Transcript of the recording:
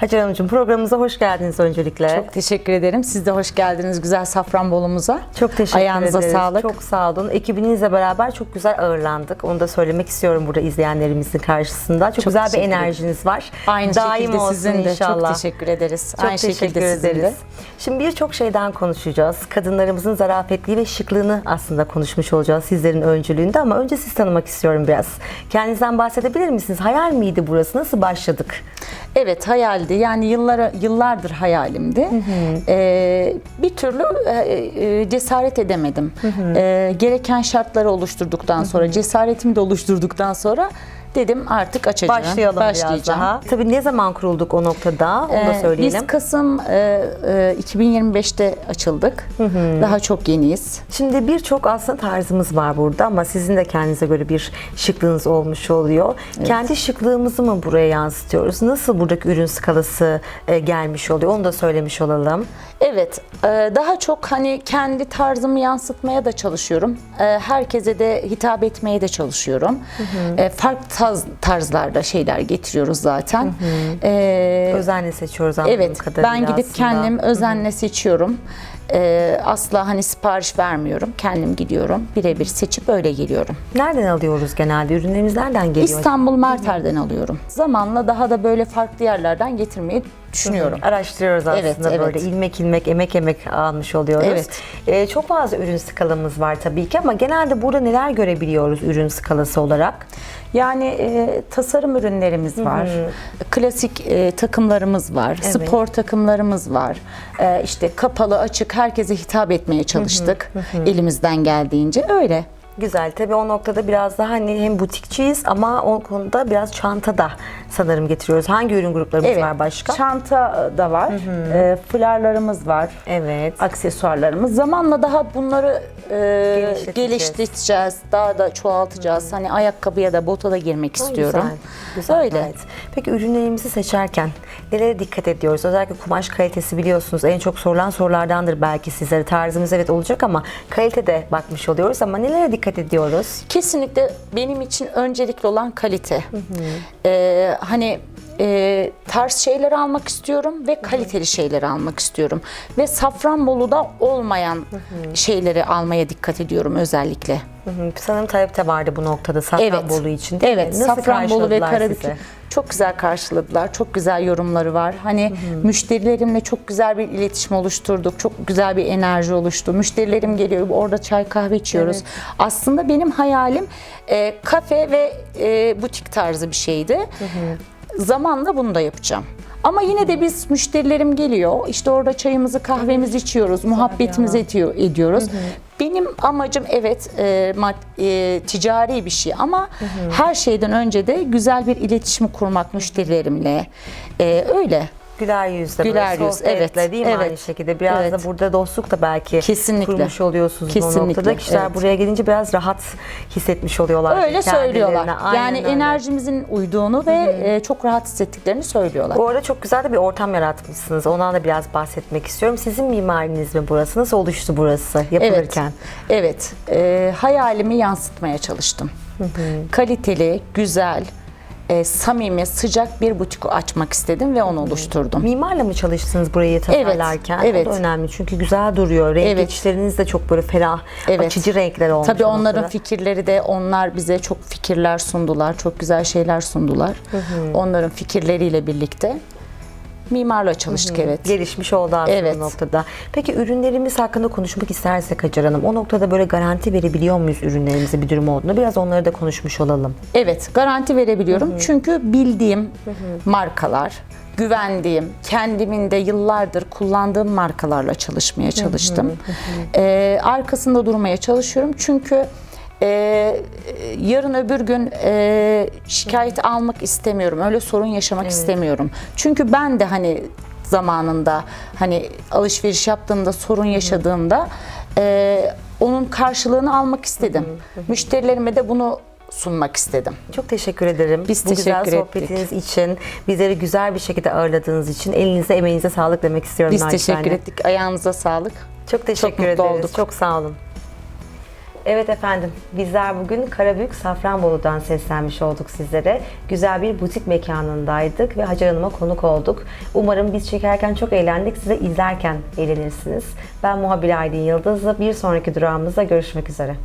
Hacer Hanımcığım programımıza hoş geldiniz öncelikle. Çok teşekkür ederim. Siz de hoş geldiniz güzel Safranbolu'muza. Çok teşekkür Ayağınıza ederiz. sağlık. Çok sağ olun. Ekibinizle beraber çok güzel ağırlandık. Onu da söylemek istiyorum burada izleyenlerimizin karşısında. Çok, güzel bir enerjiniz var. Aynı Daim şekilde olsun sizin de inşallah. çok teşekkür ederiz. Çok Aynı teşekkür şekilde sizin de. ederiz. Şimdi birçok şeyden konuşacağız. Kadınlarımızın zarafetliği ve şıklığını aslında konuşmuş olacağız sizlerin öncülüğünde ama önce siz tanımak istiyorum biraz. Kendinizden bahsedebilir misiniz? Hayal miydi burası? Nasıl başladık? Evet hayaldi. Yani yıllara yıllardır hayalimdi. Ee, bir türlü e, e, cesaret edemedim. Ee, gereken şartları oluşturduktan sonra, cesaretimi de oluşturduktan sonra dedim artık açacağım. Başlayalım biraz başlayacağım. daha. Tabii ne zaman kurulduk o noktada? Onu da Ee, söyleyelim. Biz Kasım e, e, 2025'te açıldık. Daha çok yeniyiz. Şimdi birçok aslında tarzımız var burada ama sizin de kendinize göre bir şıklığınız olmuş oluyor. Kendi şıklığımızı mı buraya yansıtıyoruz? Nasıl buradaki ürün skalası e, gelmiş oluyor? Onu da söylemiş olalım. Evet, e, daha çok hani kendi tarzımı yansıtmaya da çalışıyorum. E, Herkese de hitap etmeye de çalışıyorum. E, Farklı tarz, tarzlarda şeyler getiriyoruz zaten. E, Özenle seçiyoruz anladığım Evet, kadarıyla ben gidip aslında. kendim özenle seçiyorum. E, asla hani sipariş vermiyorum. Kendim gidiyorum, birebir seçip öyle geliyorum. Nereden alıyoruz genelde? Ürünlerimiz nereden geliyor? İstanbul Merter'den alıyorum. Zamanla daha da böyle farklı yerlerden getirmeyi düşünüyorum. Araştırıyoruz aslında Evet, böyle evet. ilmek ilmek emek emek almış oluyoruz. Evet. Ee, çok fazla ürün skalamız var tabii ki ama genelde burada neler görebiliyoruz ürün skalası olarak? Yani e, tasarım ürünlerimiz var, klasik e, takımlarımız var, spor takımlarımız var. E, işte kapalı, açık, herkese hitap etmeye çalıştık elimizden geldiğince. Öyle. Güzel. Tabii o noktada biraz daha hani hem butikçiyiz ama o konuda biraz çanta da sanırım getiriyoruz. Hangi ürün gruplarımız var başka? Çanta da var, e, fularlarımız var. Evet. aksesuarlarımız. Zamanla daha bunları e, Geliştireceğiz. daha da çoğaltacağız. Hani ayakkabıya da bota da girmek istiyorum. Güzel. Güzel Öyle. gayet. Peki ürünlerimizi seçerken nelere dikkat ediyoruz? Özellikle kumaş kalitesi biliyorsunuz en çok sorulan sorulardandır belki sizlere. Tarzımız evet olacak ama kalitede bakmış oluyoruz ama nelere dikkat ediyoruz? Kesinlikle benim için öncelikli olan kalite. Ee, hani e, tarz şeyler almak istiyorum ve kaliteli şeyleri almak istiyorum. Ve Safranbolu'da olmayan şeyleri almaya dikkat ediyorum özellikle. Hı hı. Sanırım talep de vardı bu noktada Safranbolu için değil evet, mi? Nasıl Safranbolu ve karşıladılar Karabük sizi? çok güzel karşıladılar. Çok güzel yorumları var. Hani müşterilerimle çok güzel bir iletişim oluşturduk. Çok güzel bir enerji oluştu. Müşterilerim geliyor. Orada çay kahve içiyoruz. Aslında benim hayalim e, kafe ve e, butik tarzı bir şeydi. Zamanla bunu da yapacağım. Ama yine de biz müşterilerim geliyor. İşte orada çayımızı, kahvemizi içiyoruz, muhabbetimizi ediyor, ediyoruz. Benim amacım evet e, mad- e, ticari bir şey ama her şeyden önce de güzel bir iletişim kurmak müşterilerimle. E, öyle. Güler yüzle, Güler böyle yüz, sohbetle evet, değil mi evet. aynı şekilde? Biraz Evet. da burada dostluk da belki Kesinlikle. kurmuş oluyorsunuz bu Kesinlikle, noktada. Kişiler evet. buraya gelince biraz rahat hissetmiş oluyorlar. Öyle söylüyorlar. Aynen yani öyle. enerjimizin uyduğunu ve e, çok rahat hissettiklerini söylüyorlar. Bu arada çok güzel de bir ortam yaratmışsınız. Ondan da biraz bahsetmek istiyorum. Sizin mimariniz mi burası? Nasıl oluştu burası Evet. yapılırken? Evet. E, hayalimi yansıtmaya çalıştım. Kaliteli, güzel, e, samimi, sıcak bir butik açmak istedim ve onu oluşturdum. Mimarla mı çalıştınız burayı tasarlarken? evet. O da önemli çünkü güzel duruyor. Renk Evet. geçişleriniz de çok böyle ferah, Evet. açıcı renkler olmuş. Tabii onların noktada. fikirleri de onlar bize çok fikirler sundular. Çok güzel şeyler sundular. Onların fikirleriyle birlikte mimarla çalıştık evet. gelişmiş oldu aslında Evet. bu noktada. Peki ürünlerimiz hakkında konuşmak istersek Hacer Hanım, o noktada böyle garanti verebiliyor muyuz ürünlerimize bir durum olduğunu? Biraz onları da konuşmuş olalım. Evet, garanti verebiliyorum. Çünkü bildiğim markalar, güvendiğim, kendimin de yıllardır kullandığım markalarla çalışmaya çalıştım. Ee, arkasında durmaya çalışıyorum. Çünkü e, yarın öbür gün e, şikayet almak istemiyorum. Öyle sorun yaşamak istemiyorum. Çünkü ben de hani zamanında hani alışveriş yaptığımda sorun yaşadığımda e, onun karşılığını almak istedim. Müşterilerime de bunu sunmak istedim. Çok teşekkür ederim. Biz Bu güzel teşekkür sohbetiniz için, bizleri güzel bir şekilde ağırladığınız için elinize emeğinize sağlık demek istiyorum. Biz naçizane. teşekkür ettik. Ayağınıza sağlık. Çok teşekkür mutlu ederiz. olduk. Çok sağ olun. Evet efendim, bizler bugün Karabük Safranbolu'dan seslenmiş olduk sizlere. Güzel bir butik mekanındaydık ve Hacer Hanım'a konuk olduk. Umarım biz çekerken çok eğlendik, siz de izlerken eğlenirsiniz. Ben muhabir Aydın Yıldız'la bir sonraki durağımızda görüşmek üzere.